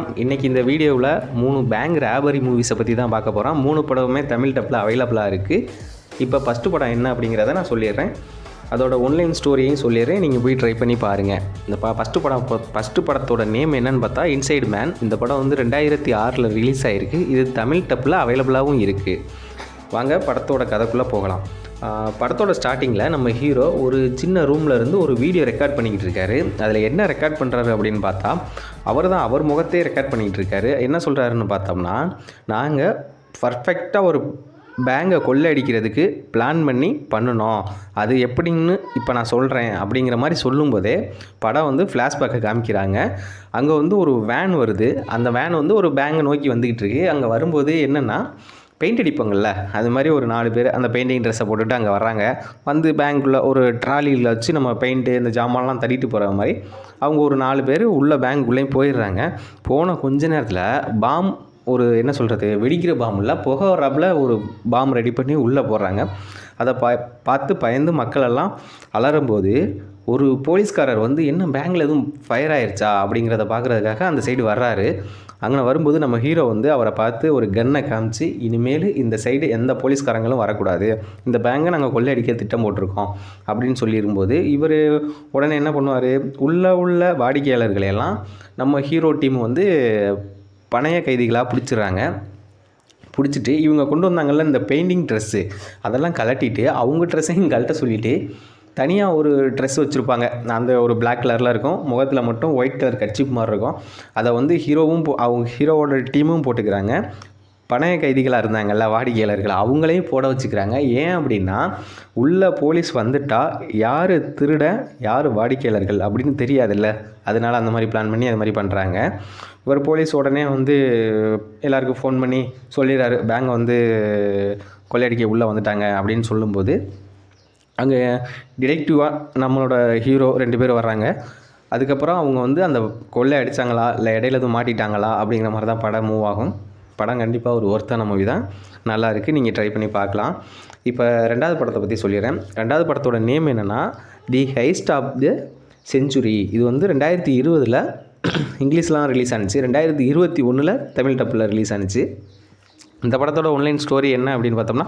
வணக்கம். இன்றைக்கி இந்த வீடியோவில் மூணு பேங்க் ரேபரி மூவிஸை பற்றி தான் பார்க்க போகிறோம் மூணு படமுமே தமிழ் டப்பில் அவைலபிளாக இருக்குது இப்போ ஃபஸ்ட்டு படம் என்ன அப்படிங்கிறத நான் சொல்லிடுறேன். அதோட ஒன்லைன் ஸ்டோரியையும் சொல்லிடுறேன். நீங்கள் போய் ட்ரை பண்ணி பாருங்கள் இந்த ப ஃபஸ்ட்டு படம் ஃபஸ்ட்டு படத்தோட நேம் என்னன்னு பார்த்தா இன்சைடு மேன் இந்த படம் வந்து ரெண்டாயிரத்தி ஆறில் ரிலீஸ் ஆகிருக்கு இது தமிழ் டப்பில் அவைலபிளாகவும் இருக்குது வாங்க படத்தோட கதைக்குள்ளே போகலாம். படத்தோட ஸ்டார்டிங்கில் நம்ம ஹீரோ ஒரு சின்ன ரூமில் இருந்து ஒரு வீடியோ ரெக்கார்ட் பண்ணிக்கிட்டு இருக்காரு. அதில் என்ன ரெக்கார்ட் பண்ணுறாரு அப்படின்னு பார்த்தா அவர் தான் அவர் முகத்தையே ரெக்கார்ட் பண்ணிக்கிட்டு இருக்காரு. என்ன சொல்கிறாருன்னு பார்த்தோம்னா நாங்கள் பர்ஃபெக்டாக ஒரு பேங்கை கொள்ளையடிக்கிறதுக்கு பிளான் பண்ணி பண்ணணும் அது எப்படின்னு இப்போ நான் சொல்கிறேன் அப்படிங்கிற மாதிரி சொல்லும்போதே படம் வந்து ஃப்ளாஷ்பேக்கை காமிக்கிறாங்க. அங்கே வந்து ஒரு வேன் வருது. அந்த வேன் வந்து ஒரு பேங்கை நோக்கி வந்துக்கிட்டு இருக்கு. அங்கே வரும்போது என்னென்னா பெயிண்ட் அடிப்பாங்கள்ல அது மாதிரி ஒரு நாலு பேர் அந்த பெயிண்டிங் ட்ரெஸ்ஸை போட்டுட்டு அங்கே வராங்க வந்து பேங்க்குள்ளே ஒரு ட்ராலியில் வச்சு நம்ம பெயிண்ட்டு இந்த ஜாமான்லாம் தள்ளிட்டு போகிற மாதிரி அவங்க ஒரு நாலு பேர் உள்ள பேங்க்குள்ளேயும் போயிடுறாங்க. போன கொஞ்ச நேரத்தில் பாம் ஒரு என்ன சொல்கிறது வெடிக்கிற பாம் இல்லை புகை வரப்பில் ஒரு பாம் ரெடி பண்ணி உள்ளே போடுறாங்க. அதை பா பார்த்து பயந்து மக்களெல்லாம் அலறும்போது ஒரு போலீஸ்காரர் வந்து என்ன பேங்கில் எதுவும் ஃபயர் ஆயிடுச்சா அப்படிங்கிறத பார்க்குறதுக்காக அந்த சைடு வர்றாரு. அங்கே வரும்போது நம்ம ஹீரோ வந்து அவரை பார்த்து ஒரு கன்னை காமிச்சு இனிமேல் இந்த சைடு எந்த போலீஸ்காரங்களும் வரக்கூடாது. இந்த பேங்கை நாங்கள் கொள்ளையடிக்க திட்டம் போட்டிருக்கோம். அப்படின்னு சொல்லியிருக்கும்போது இவர் உடனே என்ன பண்ணுவார்? உள்ள உள்ள வாடிக்கையாளர்களையெல்லாம் நம்ம ஹீரோ டீம் வந்து பணைய கைதிகளாக பிடிச்சிடுறாங்க. பிடிச்சிட்டு இவங்க கொண்டு வந்தாங்கல்ல இந்த பெயிண்டிங் ட்ரெஸ்ஸு அதெல்லாம் கலட்டிட்டு அவங்க ட்ரெஸ்ஸையும் கழட்ட சொல்லிவிட்டு தனியாக ஒரு ட்ரெஸ் வச்சுருப்பாங்க. அந்த ஒரு பிளாக் கலரில் இருக்கும். முகத்தில் மட்டும் ஒயிட் கலர் கட்சிப் மாதிரி இருக்கும். அதை வந்து ஹீரோவும் போ அவங்க ஹீரோவோட டீமும் போட்டுக்கிறாங்க. பணைய கைதிகளாக இருந்தாங்கல்ல வாடிக்கையாளர்கள் அவங்களையும் போட வச்சுக்கிறாங்க. ஏன் அப்படின்னா உள்ளே போலீஸ் வந்துட்டா யார் திருட யார் வாடிக்கையாளர்கள் அப்படின்னு தெரியாதுல்ல. அதனால் அந்த மாதிரி பிளான் பண்ணி அது மாதிரி பண்ணுறாங்க இவர் போலீஸ் உடனே வந்து எல்லாருக்கும் ஃபோன் பண்ணி சொல்லிடுறாரு. பேங்கை வந்து கொள்ளையடிக்க உள்ளே வந்துட்டாங்க அப்படின்னு சொல்லும்போது அங்கே டிடெக்டிவாக நம்மளோட ஹீரோ ரெண்டு பேர் வர்றாங்க. அதுக்கப்புறம் அவங்க வந்து அந்த கொள்ளை அடித்தாங்களா இல்லை இடையில எதுவும் மாட்டிட்டாங்களா? அப்படிங்கிற மாதிரி தான் படம் மூவ் ஆகும். படம் கண்டிப்பாக ஒரு ஒர்த்தான மூவி தான். நல்லா இருக்குது நீங்கள் ட்ரை பண்ணி பார்க்கலாம். இப்போ ரெண்டாவது படத்தை பற்றி சொல்லிடுறேன். ரெண்டாவது படத்தோட நேம் என்னென்னா the heist of the century இது வந்து ரெண்டாயிரத்தி இருபதில் இங்கிலீஷ்லாம் ரிலீஸ் ஆனிச்சு. ரெண்டாயிரத்தி இருபத்தி ஒன்றில் தமிழ் டப்பில் ரிலீஸ் ஆனிச்சு. இந்த படத்தோட ஒன்லைன் ஸ்டோரி என்ன அப்படின்னு பார்த்தோம்னா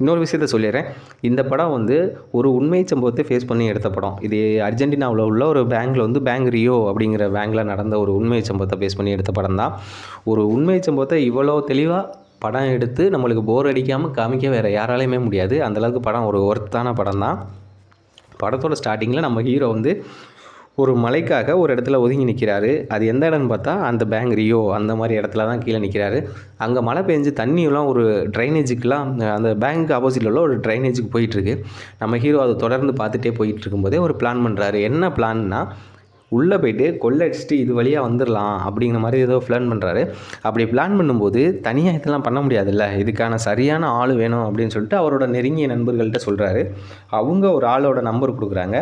இன்னொரு விஷயத்த சொல்லிடுறேன். இந்த படம் வந்து ஒரு உண்மை சம்பவத்தை ஃபேஸ் பண்ணி எடுத்த படம். இது அர்ஜென்டினாவில் உள்ள ஒரு பேங்கில் வந்து பேங்க் ரியோ அப்படிங்கிற பேங்கில் நடந்த ஒரு உண்மை சம்பவத்தை ஃபேஸ் பண்ணி எடுத்த படம் தான். ஒரு உண்மை சம்பவத்தை இவ்வளோ தெளிவாக படம் எடுத்து நம்மளுக்கு போர் அடிக்காமல் காமிக்க வேறு யாராலையுமே முடியாது. அந்தளவுக்கு படம் ஒரு ஒர்த்தான படம் தான். படத்தோட ஸ்டார்டிங்கில் நம்ம ஹீரோ வந்து ஒரு மலைக்காக ஒரு இடத்துல ஒதுங்கி நிற்கிறாரு அது எந்த இடம்னு பார்த்தா அந்த பேங்க் ரியோ அந்த மாதிரி இடத்துல தான் கீழே நிற்கிறாரு அங்கே மழை பெஞ்சு தண்ணியெல்லாம் ஒரு ட்ரைனேஜுக்கெலாம் அந்த பேங்க் ஆப்போசிட்டில் உள்ள ஒரு ட்ரைனேஜுக்கு போயிட்டுருக்கு. நம்ம ஹீரோ அதை தொடர்ந்து பார்த்துட்டே போயிட்டு இருக்கும்போதே ஒரு பிளான் பண்ணுறாரு என்ன பிளான்னா உள்ளே போயிட்டு கொள்ளடிச்சிட்டு இது வழியாக வந்துடலாம் அப்படிங்கிற மாதிரி ஏதோ பிளான் பண்ணுறாரு அப்படி பிளான் பண்ணும்போது தனியாக இதெல்லாம் பண்ண முடியாதுல்ல. இதுக்கான சரியான ஆள் வேணும் அப்படின்னு சொல்லிட்டு அவரோட நெருங்கிய நண்பர்கள்ட்ட சொல்கிறாரு அவங்க ஒரு ஆளோட நம்பர் கொடுக்குறாங்க.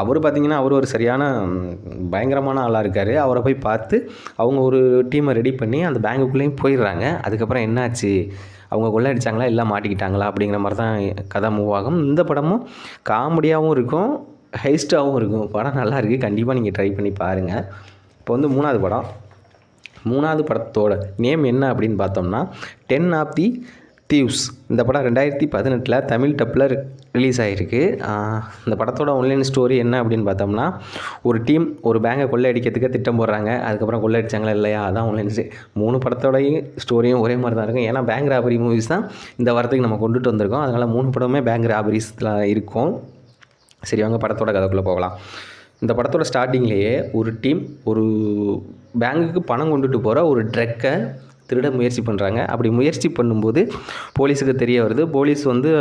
அவர் பார்த்திங்கன்னா அவர் ஒரு சரியான பயங்கரமான ஆளாக இருக்கார். அவரை போய் பார்த்து அவங்க ஒரு டீமை ரெடி பண்ணி அந்த பேங்குக்குள்ளேயும் போயிடுறாங்க. அதுக்கப்புறம் என்னாச்சு? அவங்க கொள்ளையடிச்சாங்களா? இல்லை மாட்டிக்கிட்டாங்களா? அப்படிங்கிற மாதிரி தான் கதை மூவ் ஆகும். இந்த படமும் காமெடியாகவும் இருக்கும் ஹைஸ்டாகவும் இருக்கும். படம் நல்லா இருக்குது கண்டிப்பாக நீங்கள் ட்ரை பண்ணி பாருங்கள் இப்போ வந்து மூணாவது படம். மூணாவது படத்தோட நேம் என்ன அப்படின்னு பார்த்தோம்னா டென் ஆஃப் தி தீவ்ஸ் இந்த படம் ரெண்டாயிரத்தி பதினெட்டில் தமிழ் டப்பில் ரிலீஸ் ஆகிருக்கு இந்த படத்தோட ஒன்லைன் ஸ்டோரி என்ன அப்படின்னு பார்த்தோம்னா ஒரு டீம் ஒரு பேங்கை கொள்ளையடிக்கிறதுக்கு திட்டம் போடுறாங்க. அதுக்கப்புறம் கொள்ளையடிச்சாங்களா இல்லையா? அதான் ஒன்லைன் மூணு படத்தோடையும் ஸ்டோரியும் ஒரே மாதிரி தான் இருக்கும். ஏன்னா பேங்க் ராபரி மூவிஸ் தான் இந்த வாரத்துக்கு நம்ம கொண்டுட்டு வந்திருக்கோம். அதனால் மூணு படமே பேங்க் ராபரிஸில் இருக்கும். சரி வாங்க படத்தோட கதைக்குள்ளே போகலாம். இந்த படத்தோட ஸ்டார்டிங்லேயே ஒரு டீம் ஒரு பேங்குக்கு பணம் கொண்டுட்டு போகிற ஒரு ட்ரக்கை திருட முயற்சி பண்ணுறாங்க அப்படி முயற்சி பண்ணும்போது போலீஸுக்கு தெரிய வருது. போலீஸ் வந்து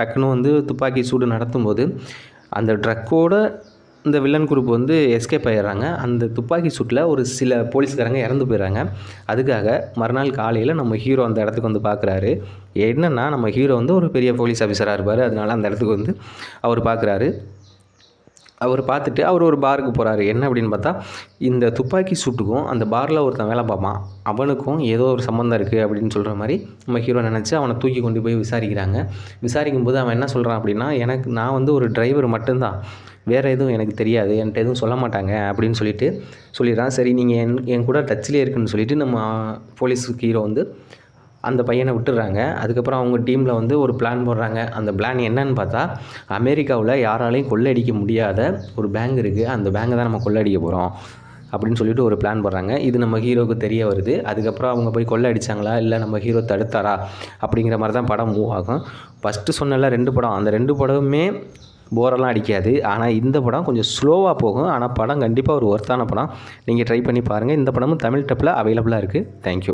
டக்குன்னு வந்து துப்பாக்கி சூடு நடத்தும்போது அந்த ட்ரக்கோட இந்த வில்லன் குரூப் வந்து எஸ்கேப் ஆயிடுறாங்க. அந்த துப்பாக்கி சூட்டில் ஒரு சில போலீஸ்காரங்க இறந்து போயிடுறாங்க. அதுக்காக மறுநாள் காலையில் நம்ம ஹீரோ அந்த இடத்துக்கு வந்து பார்க்குறாரு என்னென்னா நம்ம ஹீரோ வந்து ஒரு பெரிய போலீஸ் ஆஃபீஸராக இருப்பார். அதனால அந்த இடத்துக்கு வந்து அவர் பார்க்குறாரு அவர் பார்த்துட்டு அவர் ஒரு பாருக்கு போகிறாரு என்ன அப்படின்னு பார்த்தா இந்த துப்பாக்கி சூட்டுக்கும் அந்த பாரில் ஒருத்தன் வேலை பார்ப்பான். அவனுக்கும் ஏதோ ஒரு சம்மந்தம் இருக்குது அப்படின்னு சொல்கிற மாதிரி நம்ம ஹீரோ நினச்சி அவனை தூக்கி கொண்டு போய் விசாரிக்கிறாங்க. விசாரிக்கும் போது அவன் என்ன சொல்கிறான் அப்படின்னா எனக்கு நான் வந்து ஒரு டிரைவர் மட்டும்தான். வேறு எதுவும் எனக்கு தெரியாது. என்கிட்ட எதுவும் சொல்ல மாட்டாங்க. அப்படின்னு சொல்லிட்டு சொல்லிடுறான். சரி நீங்கள் என் என் கூட டச்சிலே இருக்குன்னு சொல்லிட்டு நம்ம போலீஸுக்கு ஹீரோ வந்து அந்த பையனை விட்டுறாங்க. அதுக்கப்புறம் அவங்க டீமில் வந்து ஒரு பிளான் போடுறாங்க. அந்த பிளான் என்னன்னு பார்த்தா அமெரிக்காவில் யாராலையும் கொள்ளடிக்க முடியாத ஒரு பேங்க் இருக்குது அந்த பேங்கை தான் நம்ம கொள்ளடிக்க போகிறோம் அப்படின்னு சொல்லிட்டு ஒரு பிளான் போடுறாங்க. இது நம்ம ஹீரோவுக்கு தெரிய வருது. அதுக்கப்புறம் அவங்க போய் கொள்ளை அடித்தாங்களா இல்லை நம்ம ஹீரோ தடுத்தாரா? அப்படிங்கிற மாதிரி தான் படம் மூவ் ஆகும். ஃபஸ்ட்டு சொன்னல ரெண்டு படம். அந்த ரெண்டு படமுமே போரெல்லாம் அடிக்காது. ஆனால் இந்த படம் கொஞ்சம் ஸ்லோவாக போகும். ஆனால் படம் கண்டிப்பாக ஒரு ஒர்த்தான படம். நீங்கள் ட்ரை பண்ணி பாருங்கள் இந்த படமும் தமிழ் டப்பில் அவைலபிளாக இருக்குது தேங்க்யூ